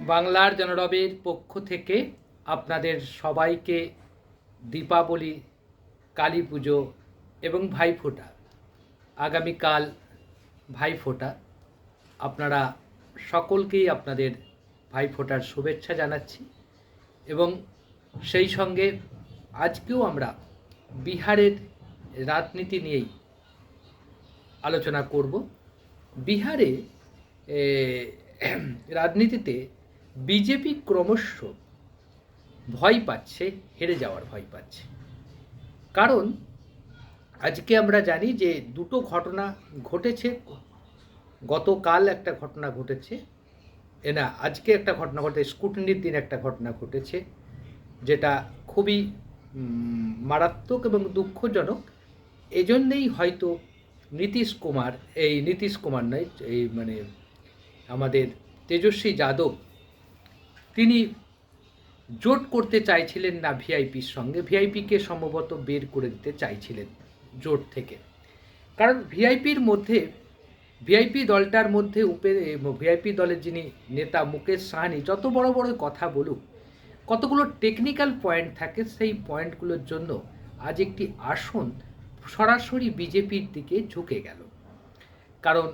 বাংলার জনরবের পক্ষ থেকে আপনাদের সবাইকে দীপাবলি, কালী পুজো এবং ভাইফোঁটা, আগামীকাল ভাইফোঁটা। আপনারা সকলকেই আপনাদের ভাইফোঁটার শুভেচ্ছা জানাচ্ছি এবং সেই সঙ্গে আজকেও আমরা বিহারের রাজনীতি নিয়েই আলোচনা করব। বিহারে রাজনীতিতে বিজেপি ক্রমশ ভয় পাচ্ছে, হেরে যাওয়ার ভয় পাচ্ছে। কারণ, আজকে আমরা জানি যে দুটো ঘটনা ঘটেছে। গতকাল একটা ঘটনা ঘটেছে। এ না, আজকে একটা ঘটনা ঘটে স্কুটনির দিন একটা ঘটনা ঘটেছে, যেটা খুবই মারাত্মক এবং দুঃখজনক। এজন্যেই হয়তো নীতিশ কুমার, এই নীতিশ কুমার নয়, এই মানে আমাদের তেজস্বী যাদব তিনি জোট করতে চাইছিলেন না ভিআইপির সঙ্গে। ভিআইপিকে সম্ভবত বের করে দিতে চাইছিলেন জোট থেকে। কারণ ভিআইপির মধ্যে, ভিআইপি দলটার মধ্যে উপে, ভিআইপি দলের যিনি নেতা মুকেশ সাহানি, যত বড় বড় কথা বলুক, কতগুলো টেকনিক্যাল পয়েন্ট থাকে, সেই পয়েন্টগুলোর জন্য আজ একটি আসন সরাসরি বিজেপির দিকে ঝুঁকে গেল। কারণ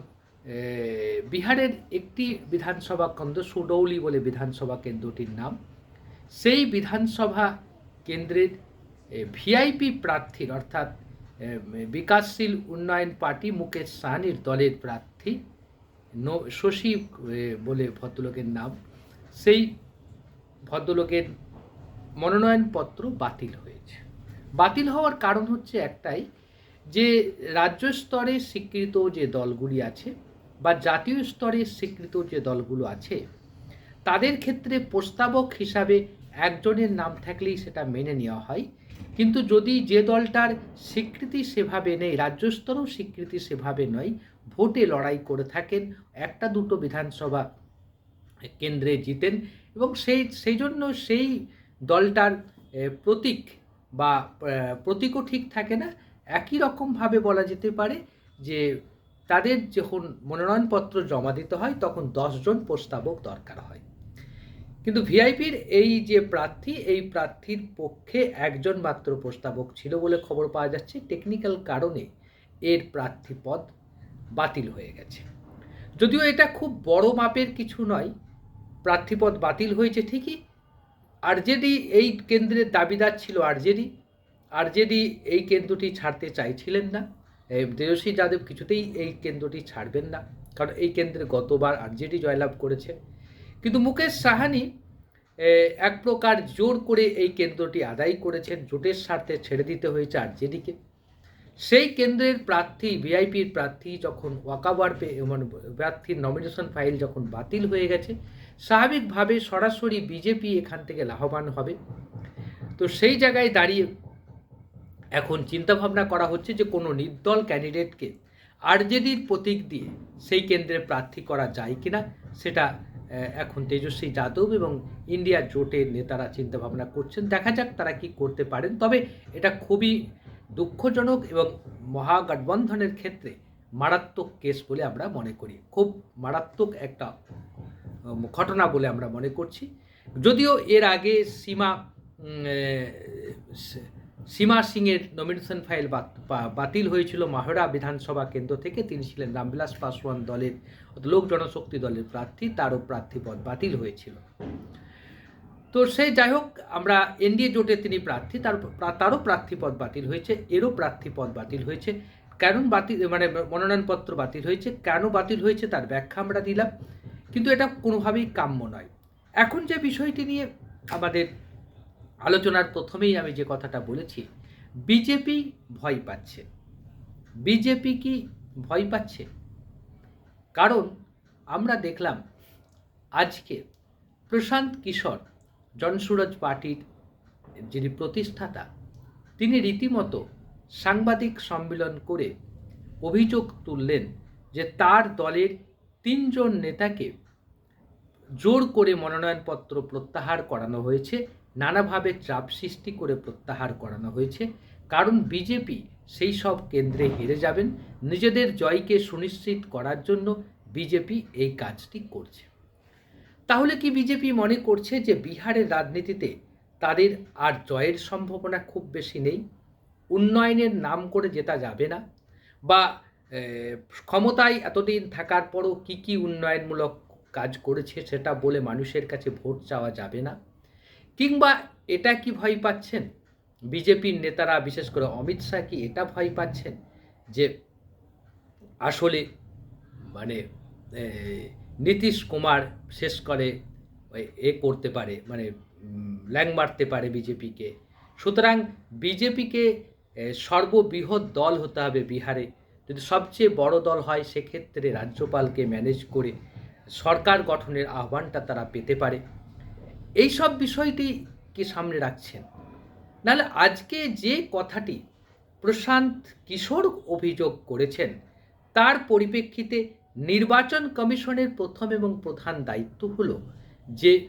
বিহারের একটি বিধানসভা কেন্দ্র সুডৌলি বলে বিধানসভা কেন্দ্রটির নাম। সেই বিধানসভা কেন্দ্রের ভিআইপি প্রার্থীর অর্থাৎ বিকাশশীল উন্নয়ন পার্টি মুকেশ সাহানির দলের প্রার্থী শশী বলে ভদ্রলোকের নাম। সেই ভদ্রলোকের মনোনয়নপত্র বাতিল হয়েছে। বাতিল হওয়ার কারণ হচ্ছে একটাই, যে রাজ্য স্তরে স্বীকৃত যে দলগুলি আছে বা জাতীয় স্তরে স্বীকৃত যে দলগুলো আছে, তাদের ক্ষেত্রে প্রস্তাবক হিসাবে একজনের নাম থাকলেই সেটা মেনে নেওয়া হয়। কিন্তু যদি যে দলটার স্বীকৃতি সেভাবে নেই রাজ্য স্তরেও স্বীকৃতি সেভাবে নয়, ভোটে লড়াই করে থাকেন, একটা দুটো বিধানসভা কেন্দ্রে জিতেন এবং সেই সেই জন্য সেই দলটার প্রতীক বা প্রতীকও ঠিক থাকে না। একই রকমভাবে বলা যেতে পারে যে তাদের যখন মনোনয়নপত্র জমা দিতে হয়, তখন দশজন প্রস্তাবক দরকার হয়। কিন্তু ভিআইপির এই যে প্রার্থী, এই প্রার্থীর পক্ষে একজন মাত্র প্রস্তাবক ছিল বলে খবর পাওয়া যাচ্ছে। টেকনিক্যাল কারণে এর প্রার্থী পদ বাতিল হয়ে গেছে। যদিও এটা খুব বড় মাপের কিছু নয়, প্রার্থীপদ বাতিল হয়েছে ঠিকই। আরজেডি এই কেন্দ্রের দাবিদার ছিল আরজেডি। আরজেডি এই কেন্দ্রটি ছাড়তে চাইছিলেন না। তেজস্বী যাদব কিছুতেই এই কেন্দ্রটি ছাড়বেন না। কারণ এই কেন্দ্রে গতবার আরজেডি জয়লাভ করেছে। কিন্তু মুকেশ সাহানি এক প্রকার জোর করে এই কেন্দ্রটি আদায় করেছেন। জোটের স্বার্থে ছেড়ে দিতে হয়েছে আরজেডিকে। সেই কেন্দ্রের প্রার্থী, ভিআইপির প্রার্থী যখন ওয়াকাবার পেয়ে মানে প্রার্থীর নমিনেশন ফাইল যখন বাতিল হয়ে গেছে, স্বাভাবিকভাবে সরাসরি বিজেপি এখান থেকে লাভবান হবে। তো সেই জায়গায় দাঁড়িয়ে এখন চিন্তাভাবনা করা হচ্ছে যে কোনো নির্দল ক্যান্ডিডেটকে আরজেডির প্রতীক দিয়ে সেই কেন্দ্রে প্রার্থী করা যায় কিনা সেটা এখন তেজস্বী যাদব এবং ইন্ডিয়া জোটের নেতারা চিন্তাভাবনা করছেন। দেখা যাক তারা কি করতে পারেন। তবে এটা খুবই দুঃখজনক এবং মহাগঠবন্ধনের ক্ষেত্রে মারাত্মক কেস বলে আমরা মনে করি। খুব মারাত্মক একটা ঘটনা বলে আমরা মনে করছি। যদিও এর আগে সীমা সীমা সিংয়ের নমিনেশন ফাইল বাতিল হয়েছিল মাহরা বিধানসভা কেন্দ্র থেকে। তিনি ছিলেন রামবিলাস পাসওয়ান দলের লোক জনশক্তি দলের প্রার্থী, তারও প্রার্থী পদ বাতিল হয়েছিল। তো সেই যাই হোক, আমরা এনডিএ জোটে তিনি প্রার্থী, তার তারও প্রার্থী পদ বাতিল হয়েছে, এরও প্রার্থী পদ বাতিল হয়েছে। কেন বাতিল মানে মনোনয়নপত্র বাতিল হয়েছে, কেন বাতিল হয়েছে তার ব্যাখ্যা আমরা দিলাম। কিন্তু এটা কোনোভাবেই কাম্য নয়। এখন যে বিষয়টি নিয়ে আমাদের আলোচনার প্রথমেই আমি যে কথাটা বলেছি, বিজেপি ভয় পাচ্ছে। বিজেপি কি ভয় পাচ্ছে? কারণ আমরা দেখলাম আজকে প্রশান্ত কিশোর, জনসুরজ পার্টির যিনি প্রতিষ্ঠাতা, তিনি রীতিমতো সাংবাদিক সম্মেলন করে অভিযোগ তুললেন যে তার দলের তিনজন নেতাকে জোর করে মনোনয়নপত্র প্রত্যাহার করানো হয়েছে। নানাভাবে চাপ সৃষ্টি করে প্রত্যাহার করানো হয়েছে। কারণ বিজেপি সেই সব কেন্দ্রে হেরে যাবেন। নিজেদের জয়কে সুনিশ্চিত করার জন্য বিজেপি এই কাজটি করছে। তাহলে কি বিজেপি মনে করছে যে বিহারের রাজনীতিতে তাদের আর জয়ের সম্ভাবনা খুব বেশি নেই? উন্নয়নের নাম করে জেতা যাবে না? বা ক্ষমতায় এতদিন থাকার পরও কি কি উন্নয়নমূলক কাজ করেছে সেটা বলে মানুষের কাছে ভোট চাওয়া যাবে না? কিংবা এটা কি ভয় পাচ্ছেন? বিজেপির নেতারা, বিশেষ করে অমিত শাহ কি এটা ভয় পাচ্ছেন? যে আসলে মানে নীতিশ কুমার শেষ করে এ করতে পারে মানে ল্যাং মারতে পারে বিজেপিকে। সুতরাং বিজেপিকে সর্ববৃহৎ দল হতে হবে বিহারে। যদি সবচেয়ে বড় দল হয়, সেক্ষেত্রে রাজ্যপালকে ম্যানেজ করে সরকার গঠনের আহ্বানটা তারা পেতে পারে। এই সব বিষয়টি কি সামনে রাখছেন? নাহলে আজকে যে কথাটি প্রশান্ত কিশোর অভিযোগ করেছেন, তার পরিপ্রেক্ষিতে নির্বাচন কমিশনের প্রথম এবং প্রধান দায়িত্ব হল যে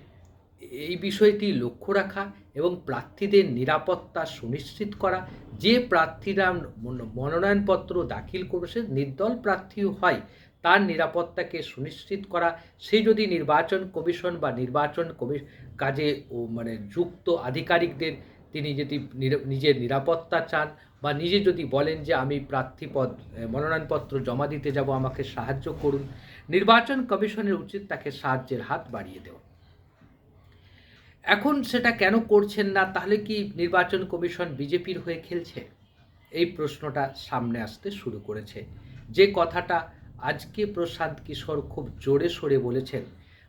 এই বিষয়টি লক্ষ্য রাখা এবং প্রার্থীদের নিরাপত্তা সুনিশ্চিত করা। যে প্রার্থীরা মন- মনোনয়নপত্র দাখিল করেছে, নির্দল প্রার্থীও হয় তার নিরাপত্তাকে সুনিশ্চিত করা সেই যদি নির্বাচন কমিশন বা নির্বাচন কমি কাজে ও মানে যুক্ত আধিকারিকদের তিনি যদি নিজের নিরাপত্তা চান বা নিজে যদি বলেন যে আমি প্রার্থীপদ মনোনয়নপত্র জমা দিতে যাব, আমাকে সাহায্য করুন, নির্বাচন কমিশনের উচিত তাকে সাহায্যের হাত বাড়িয়ে দেওয়া। এখন সেটা কেন করছেন না? তাহলে কি নির্বাচন কমিশন বিজেপির হয়ে খেলছে? এই প্রশ্নটা সামনে আসতে শুরু করেছে। যে কথাটা আজকে প্রশান্ত কিশোর খুব জোরে সরে বলেছেন।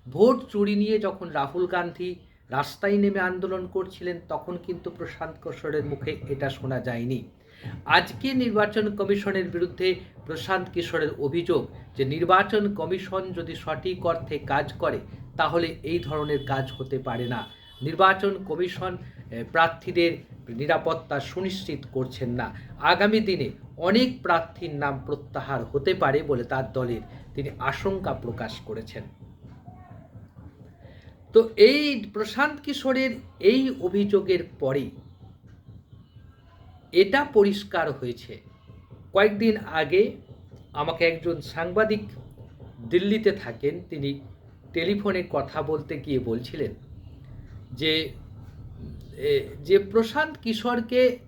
ভোট চুরি নিয়ে যখন রাহুল গান্ধী রাস্তায় নেমে আন্দোলন করছিলেন, তখন কিন্তু প্রশান্ত কিশোরের মুখে এটা শোনা যায়নি। আজকে নির্বাচন কমিশনের বিরুদ্ধে প্রশান্ত কিশোরের অভিযোগ যে নির্বাচন কমিশন যদি সঠিক অর্থে কাজ করে, তাহলে এই ধরনের কাজ হতে পারে না। নির্বাচন কমিশন প্রার্থীদের নিরাপত্তা সুনিশ্চিত করছেন না। আগামী দিনে অনেক প্রার্থীর নাম প্রত্যাহার হতে পারে বলে তার দলের তিনি আশঙ্কা প্রকাশ করেছেন। তো এই প্রশান্ত কিশোরের এই অভিযোগের পরে এটা পরিষ্কার হয়েছে। কয়েকদিন আগে আমাকে একজন সাংবাদিক দিল্লিতে থাকেন, তিনি টেলিফোনে কথা বলতে গিয়ে বলছিলেন যে যে প্রশান্ত কিশোরকে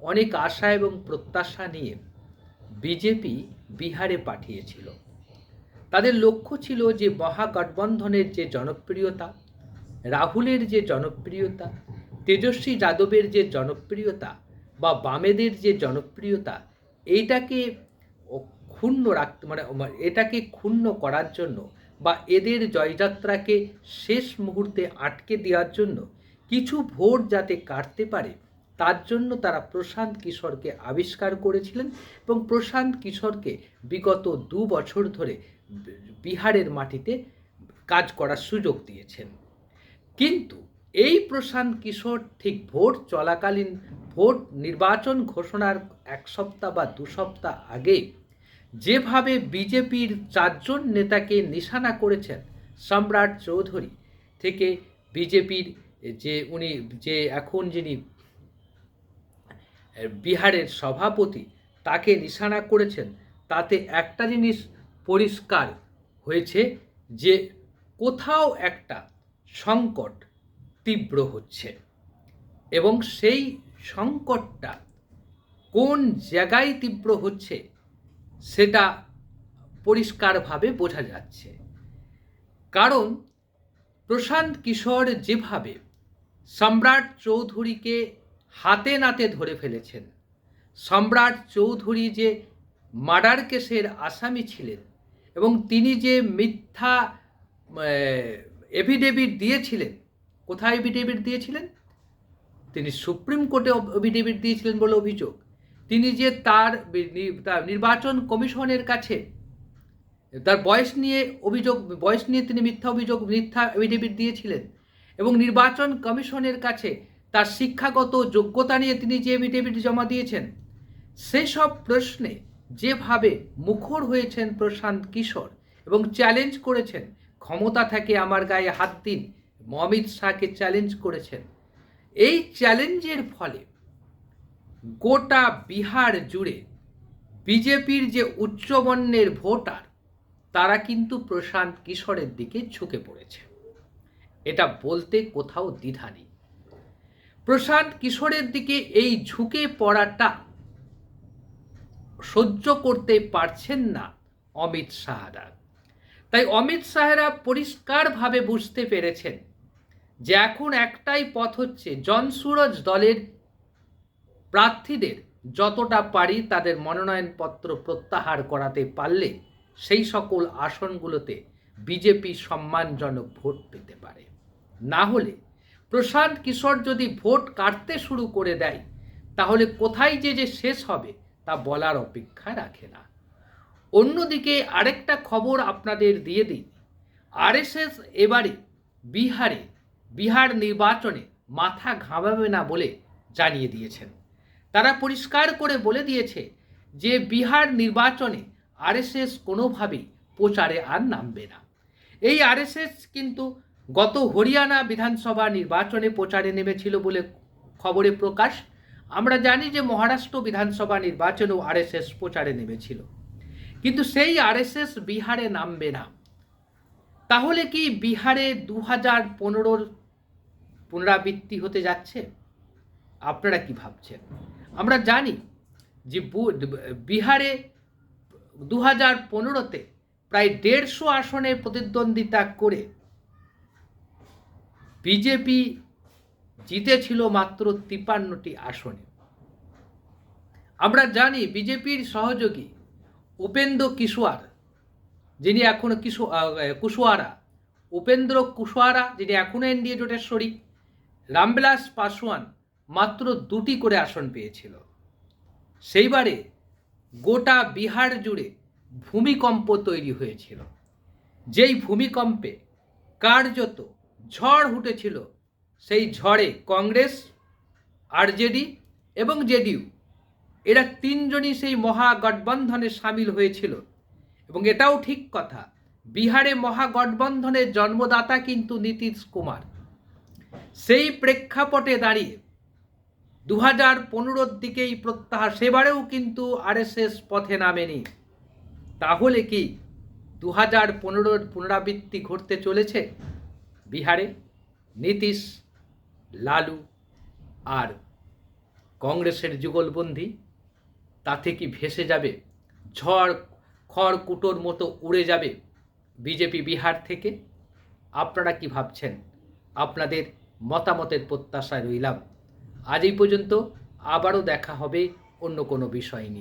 অনেক আশা এবং প্রত্যাশা নিয়ে বিজেপি বিহারে পাঠিয়েছিল। তাদের লক্ষ্য ছিল যে মহাগঠবন্ধনের যে জনপ্রিয়তা, রাহুলের যে জনপ্রিয়তা, তেজস্বী যাদবের যে জনপ্রিয়তা বা বামেদের যে জনপ্রিয়তা, এইটাকে ক্ষুণ্ণ রাখতে মানে মানে এটাকে ক্ষুণ্ণ করার জন্য বা এদের জয়যাত্রাকে শেষ মুহূর্তে আটকে দেওয়ার জন্য কিছু ভোট যাতে কাটতে পারে, তার জন্য তারা প্রশান্ত কিশোরকে আবিষ্কার করেছিলেন এবং প্রশান্ত কিশোরকে বিগত দু বছর ধরে বিহারের মাটিতে কাজ করার সুযোগ দিয়েছেন। কিন্তু এই প্রশান্ত কিশোর ঠিক ভোট চলাকালীন ভোট নির্বাচন ঘোষণার এক সপ্তাহ বা দু সপ্তাহ আগে যেভাবে বিজেপির চারজন নেতাকে নিশানা করেছেন সম্রাট চৌধুরী, থেকে বিজেপির যে উনি, যে এখন যিনি বিহারের সভাপতি, তাকে নিশানা করেছেন, তাতে একটা জিনিস পরিষ্কার হয়েছে যে কোথাও একটা সংকট তীব্র হচ্ছে এবং সেই সংকটটা কোন জায়গায় তীব্র হচ্ছে সেটা পরিষ্কারভাবে বোঝা যাচ্ছে। কারণ প্রশান্ত কিশোর যেভাবে সম্রাট চৌধুরীকে হাতে নাতে ধরে ফেলেছেন। সম্রাট চৌধুরী যে মার্ডার কেসের আসামি ছিলেন এবং তিনি যে মিথ্যা এফিডেভিট দিয়েছিলেন, কোথায় এফিডেভিট দিয়েছিলেন? তিনি সুপ্রিম কোর্টে এফিডেভিট দিয়েছিলেন বলে অভিযোগ। তিনি যে তার নির্বাচন কমিশনের কাছে তার বয়স নিয়ে অভিযোগ, বয়স নিয়ে তিনি মিথ্যা অভিযোগ, মিথ্যা এফিডেভিট দিয়েছিলেন এবং নির্বাচন কমিশনের কাছে তার শিক্ষাগত যোগ্যতা নিয়ে তিনি যে এফিডেভিট জমা দিয়েছেন, সেসব প্রশ্নে যেভাবে মুখর হয়েছেন প্রশান্ত কিশোর এবং চ্যালেঞ্জ করেছেন, ক্ষমতা থাকে আমার গায়ে হাত দিন, অমিত শাহকে চ্যালেঞ্জ করেছেন, এই চ্যালেঞ্জের ফলে গোটা বিহার জুড়ে বিজেপির যে উচ্চবর্ণের ভোটার, তারা কিন্তু প্রশান্ত কিশোরের দিকে ঝুঁকে পড়েছে। এটা বলতে কোথাও দ্বিধা নেই। প্রশান্ত কিশোরের দিকে এই ঝুঁকে পড়াটা সহ্য করতে পারছেন না অমিত শাহরা তাই অমিত শাহরা পরিষ্কারভাবে বুঝতে পেরেছেন যে এখন একটাই পথ হচ্ছে জনসুরজ দলের প্রার্থীদের যতটা পারি তাদের মনোনয়নপত্র প্রত্যাহার করাতে পারলে সেই সকল আসনগুলোতে বিজেপি সম্মানজনক ভোট পেতে পারে। না হলে প্রশান্ত কিশোর যদি ভোট কাটতে শুরু করে দেয়, তাহলে কোথায় যে যে শেষ হবে তা বলার অপেক্ষা রাখে না। অন্যদিকে আরেকটা খবর আপনাদের দিয়ে দিই। আরএসএস এবারে বিহারে বিহার নির্বাচনে মাথা ঘামাবে না বলে জানিয়ে দিয়েছেন। তারা পরিষ্কার করে বলে দিয়েছে যে বিহার নির্বাচনে আরএসএস কোনোভাবেই প্রচারে আর নামবে না। এই আরএসএস কিন্তু গত হরিয়ানা বিধানসভা নির্বাচনে প্রচারে নেমেছিল বলে খবরে প্রকাশ। আমরা জানি যে মহারাষ্ট্র বিধানসভা নির্বাচনেও আরএসএস প্রচারে নেমেছিল। কিন্তু সেই আরএসএস বিহারে নামবে না। তাহলে কি বিহারে দু হাজার পনেরোর পুনরাবৃত্তি হতে যাচ্ছে? আপনারা কি ভাবছেন? আমরা জানি যে বিহারে দু হাজার পনেরোতে প্রায় দেড়শো আসনে প্রতিদ্বন্দ্বিতা করে বিজেপি জিতেছিল মাত্র তিপান্নটি আসনে। আমরা জানি বিজেপির সহযোগী উপেন্দ্র কিশোয়ার যিনি এখন কিশো আহ, কুশওয়ারা। উপেন্দ্র কুশওয়ারা যিনি এখনও এনডিএ জোটের শরিক রামবিলাস পাসওয়ান মাত্র দুটি করে আসন পেয়েছিল। সেইবারে গোটা বিহার জুড়ে ভূমিকম্প তৈরি হয়েছিল। যেই ভূমিকম্পে কার্যত ঝড় উঠেছিল, সেই ঝড়ে কংগ্রেস, আরজেডি এবং জেডিইউ, এরা তিনজনই সেই মহাগঠবন্ধনে সামিল হয়েছিল। এবং এটাও ঠিক কথা, বিহারে মহাগঠবন্ধনের জন্মদাতা কিন্তু নীতিশ কুমার। সেই প্রেক্ষাপটে দাঁড়িয়ে দু হাজার পনেরোর দিকেই প্রত্যাহার, সেবারেও কিন্তু আরএসএস পথে নামেনি। তাহলে কি দু হাজার পনেরোর পুনরাবৃত্তি ঘটতে চলেছে? বিহারে নীতিশ, লালু আর কংগ্রেসের যুগলবন্দি, তাতে কি ভেসে যাবে? ঝড়, খড় কুটোর মতো উড়ে যাবে বিজেপি বিহার থেকে? আপনারা কি ভাবছেন? আপনাদের মতামতের প্রত্যাশায় রইলাম। আজ এই পর্যন্ত আবারও দেখা হবে অন্য কোনো বিষয় নিয়ে।